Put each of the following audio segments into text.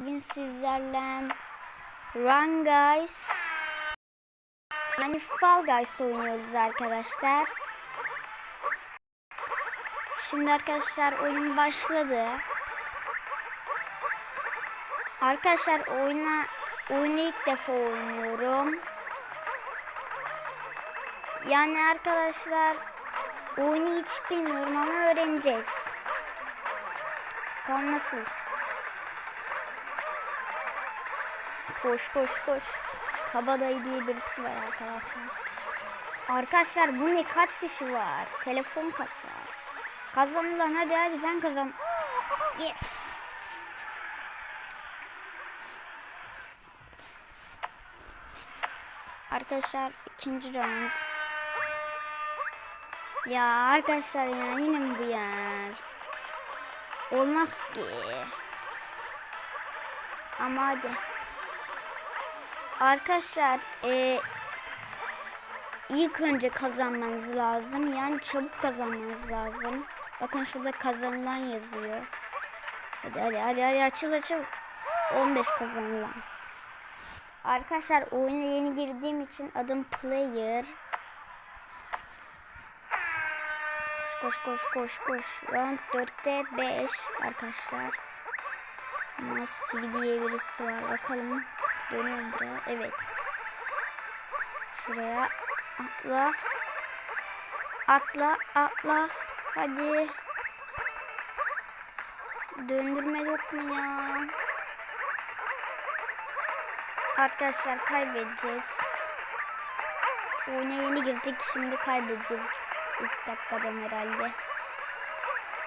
Bugün sizlerle Run Guys yani Fall Guys oynuyoruz arkadaşlar. Şimdi arkadaşlar oyun başladı. Arkadaşlar oyuna oyunu ilk defa oynuyorum. Yani arkadaşlar oyunu hiç bilmiyorum ama öğreneceğiz. Bakalım nasıl? Koş koş koş. Kabadayı diye birisi var arkadaşlar. Arkadaşlar bu ne kaç kişi var? Telefon kasar. Kazanılan hadi hadi ben kazan. Yes. Arkadaşlar ikinci round. Ya arkadaşlar ya yine mi bu yer? Olmaz ki. Ama hadi. Arkadaşlar e, ilk önce kazanmanız lazım. Yani çabuk kazanmanız lazım. Bakın şurada kazanılan yazıyor. Hadi hadi hadi, hadi açıl açıl. 15 kazanılan. Arkadaşlar oyuna yeni girdiğim için adım player. Koş koş koş koş. Round 4'te 5 arkadaşlar. Nasıl diye birisi var. Bakalım. Dönüyorum. Evet. Şuraya atla. Atla atla. Hadi. Döndürme yok mu ya? Arkadaşlar kaybedeceğiz. Oyuna yeni girdik. Şimdi kaybedeceğiz. İlk dakikadan herhalde.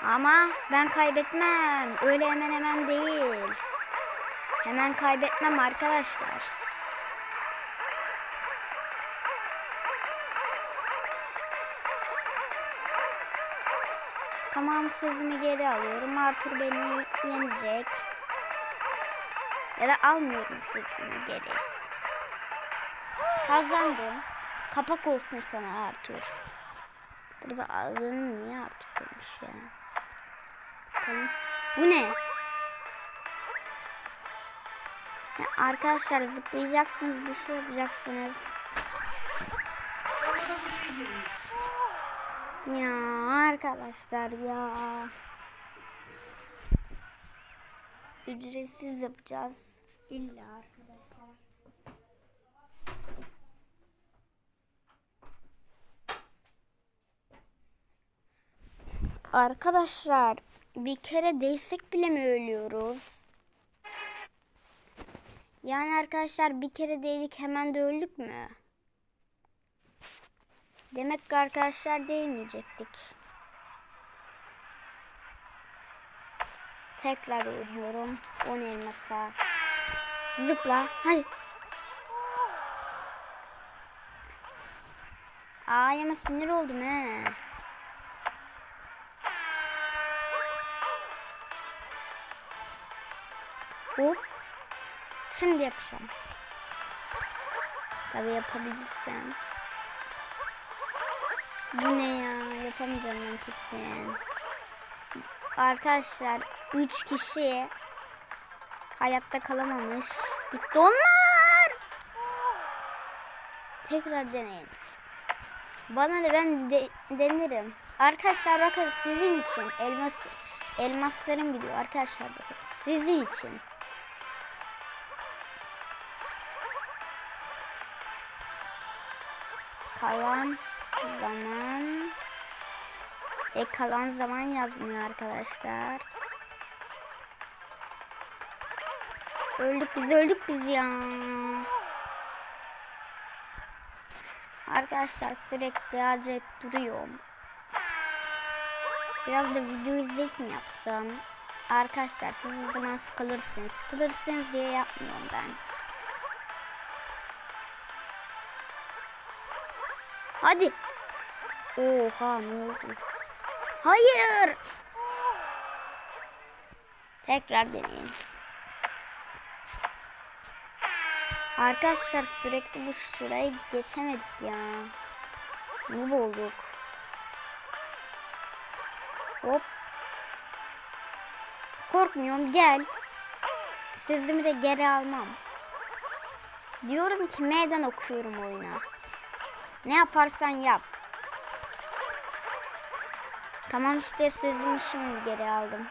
Ama ben kaybetmem. Öyle hemen hemen değil. Hemen kaybetmem arkadaşlar. Tamam sözümü geri alıyorum. Arthur beni yenecek. Ya da almıyorum sözümü geri. Kazandım. Kapak olsun sana Arthur. Burada adını niye Arthur koymuş ya? Bakalım. Bu ne? Arkadaşlar zıplayacaksınız bir şey yapacaksınız. Ya arkadaşlar ya. Ücretsiz yapacağız. İlla arkadaşlar. Arkadaşlar bir kere değsek bile mi ölüyoruz? Yani arkadaşlar bir kere değdik hemen de öldük mü? Demek ki arkadaşlar değmeyecektik. Tekrar oynuyorum. 10 elmasa. Zıpla. Hayır. Aa yama sinir oldum he. Hop. Şimdi yapacağım. Tabii yapabilirsem. Bu ne ya? Yapamayacağım ben kesin. Arkadaşlar 3 kişi hayatta kalamamış. Gitti onlar. Tekrar deneyin. Bana da ben de, denerim. Arkadaşlar bakın sizin için elmas elmaslarım gidiyor arkadaşlar bakın sizin için. Kalan zaman e kalan zaman yazmıyor arkadaşlar. Öldük biz öldük biz ya. Arkadaşlar sürekli acayip duruyorum. Biraz da video izleyip mi yapsam? Arkadaşlar siz o zaman sıkılırsınız. Sıkılırsınız diye yapmıyorum ben. Hadi. Oha ne oldu? Hayır. Tekrar deneyin. Arkadaşlar sürekli bu şurayı geçemedik ya. Ne olduk? Hop. Korkmuyorum gel. Sözümü de geri almam. Diyorum ki meydan okuyorum oyuna. Ne yaparsan yap. Tamam işte sözümü şimdi geri aldım.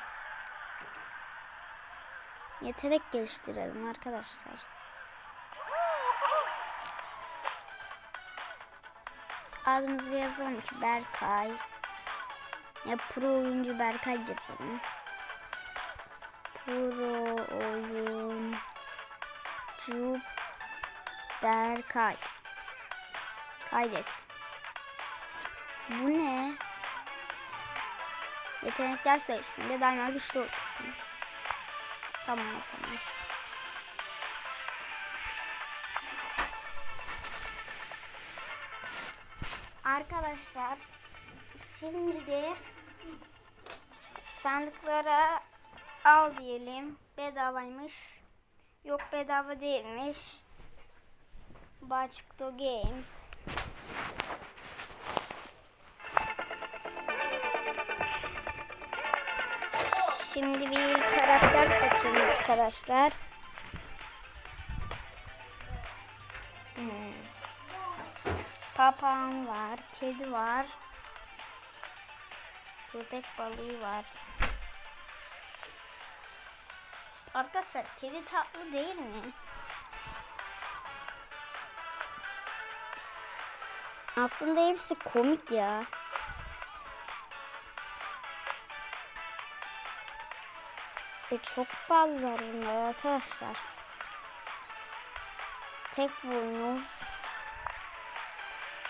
Yetenek geliştirelim arkadaşlar. Adımızı yazalım ki Berkay. Ya pro oyuncu Berkay yazalım. Pro oyuncu Berkay. Kaydet. Bu ne? Yetenekler sayısında daima güçlü olursun. Tamam o zaman. Arkadaşlar şimdi sandıklara al diyelim. Bedavaymış. Yok bedava değilmiş. Başkto Game. Şimdi bir karakter seçelim arkadaşlar. Hmm. Papağan var, kedi var. Köpek balığı var. Arkadaşlar kedi tatlı değil mi? Aslında hepsi komik ya. Ve çok pahalılar bunlar arkadaşlar. Tek boynuz.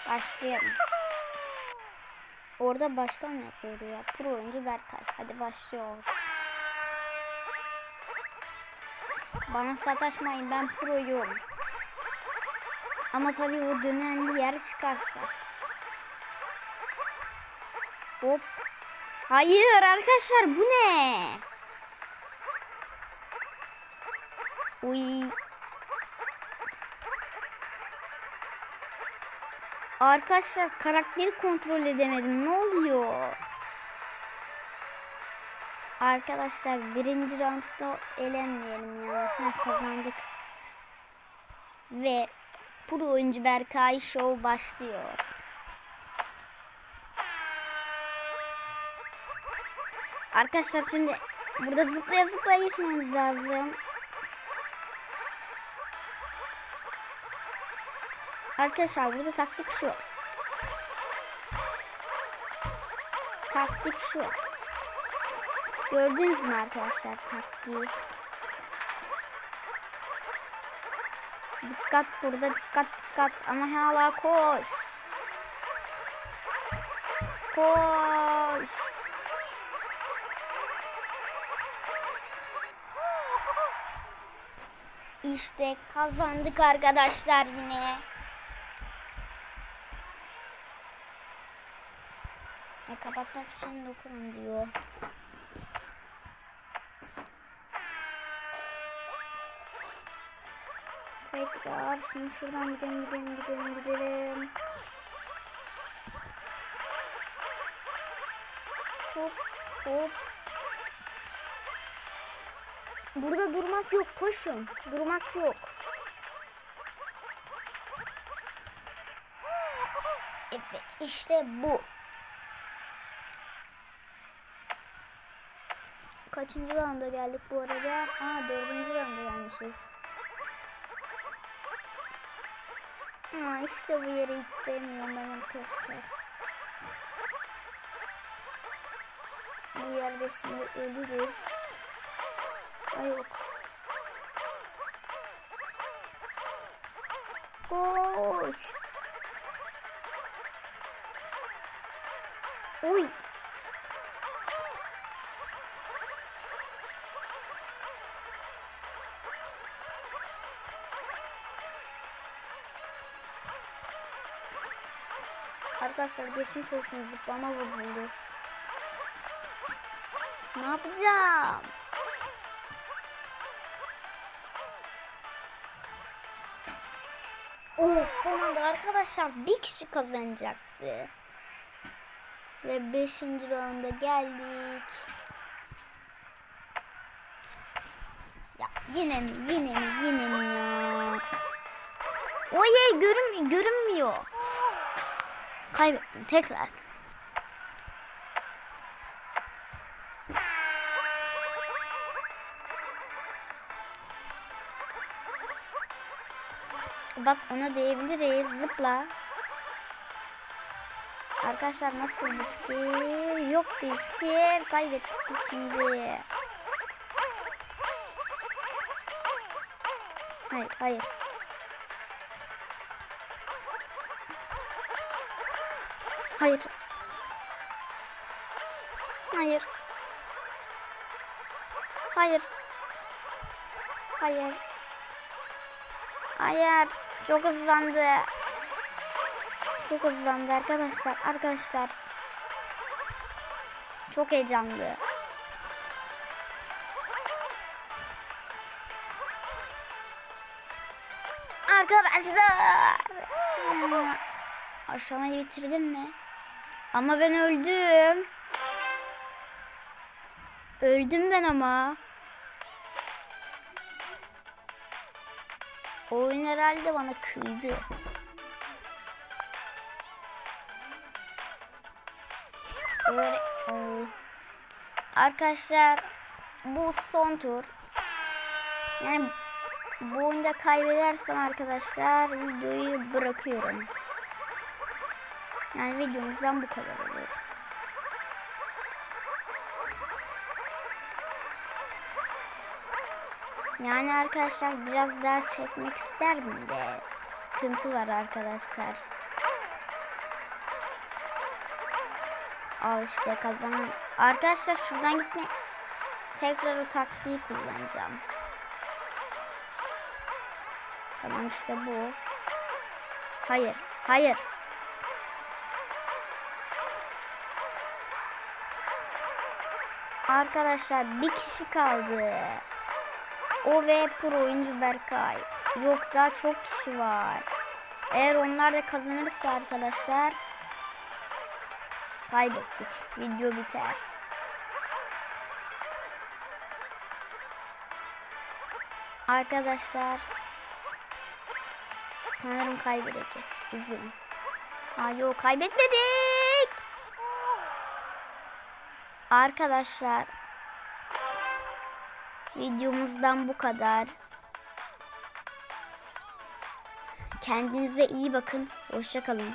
Başlayalım. Orada baştan yazıyordu ya. Pro oyuncu Berkay. Hadi başlıyoruz. Bana sataşmayın ben proyum. Ama tabii o dönenli yer çıkarsa. Hop. Hayır arkadaşlar bu ne? Uy. Arkadaşlar karakteri kontrol edemedim. Ne oluyor? Arkadaşlar birinci roundda elenmeyelim ya. Heh, kazandık. Ve pro oyuncu Berkay Show başlıyor. Arkadaşlar şimdi burada zıplaya zıplaya geçmemiz lazım. Arkadaşlar burada taktik şu. Taktik şu. Gördünüz mü arkadaşlar taktiği? Dikkat burada dikkat dikkat ama hala koş. Koş. İşte kazandık arkadaşlar yine. E, kapatmak için dokunun diyor. Tekrar şimdi şuradan gidelim gidelim gidelim gidelim. Hop hop. Burada durmak yok koşun. Durmak yok. Evet işte bu. Kaçıncı rounda geldik bu arada? Aa dördüncü rounda gelmişiz. Aa işte bu yeri hiç sevmiyorum ben arkadaşlar. Bu yerde şimdi ölürüz. Ay yok. Koş. Uy. Arkadaşlar geçmiş olsun zıplama bozuldu. Ne yapacağım? Oh son anda arkadaşlar bir kişi kazanacaktı. Ve 5. rounda geldik. Ya yine mi yine mi yine mi ya? O yer görün, görünmüyor. Kaybettim tekrar. Bak ona diyebiliriz. Zıpla. Arkadaşlar nasıl bir fikir? Yok bir fikir. Kaybettik biz şimdi. Hayır, hayır. Hayır. Hayır. Hayır. Hayır. Hayır. Çok hızlandı. Çok hızlandı arkadaşlar. Arkadaşlar. Çok heyecanlı. Arkadaşlar. Aşamayı bitirdim mi? Ama ben öldüm. Öldüm ben ama. Oyun herhalde bana kıydı. Oy. Arkadaşlar bu son tur. Yani bu oyunda kaybedersem arkadaşlar videoyu bırakıyorum. Yani videomuzdan bu kadar olur. Yani arkadaşlar biraz daha çekmek isterdim de sıkıntı var arkadaşlar. Al işte kazanan. Arkadaşlar şuradan gitme. Tekrar o taktiği kullanacağım. Tamam işte bu. Hayır. Hayır. Arkadaşlar bir kişi kaldı. O ve pro oyuncu Berkay. Yok daha çok kişi var. Eğer onlar da kazanırsa arkadaşlar kaybettik. Video biter. Arkadaşlar sanırım kaybedeceğiz. Üzgünüm. Aa yok kaybetmedik. Arkadaşlar videomuzdan bu kadar. Kendinize iyi bakın. Hoşçakalın.